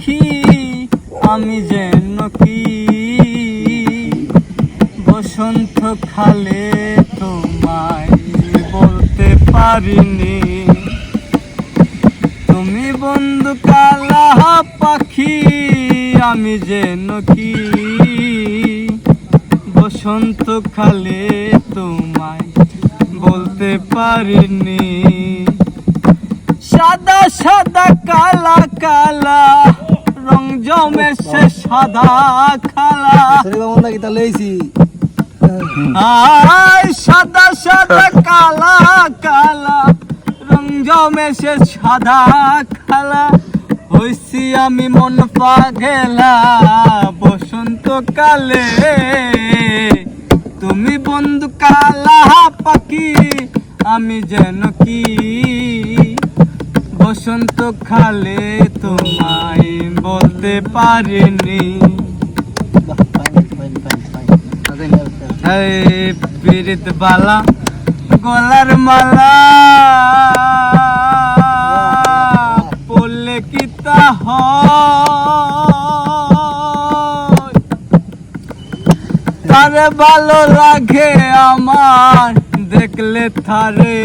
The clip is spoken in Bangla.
পাখি আমি যেন কি। বসন্ত খালে তোমায় বলতে পারিনি। তুমি বন্ধু কালা পাখি, আমি যেন কি। বসন্ত খালে তোমায় বলতে পারিনি। সাদা সাদা, কালা কালা রং জমেছে সাদা খালা। বামন নাকি তাহলে এইছি আয় সাদা সাদা কালা কালা। রং জমেছে সাদা খালা। হইছি আমি মন পাগেলা বসন্ত কালে তুমি বন্ধু কালা পাখি আমি যেন কি বসন্ত খালে তোমায় বলতে পারিনি পীড়িত বালা, গলার মালা পড়লে কি তা? তারে ভালো লাগে আমার, দেখলে থারে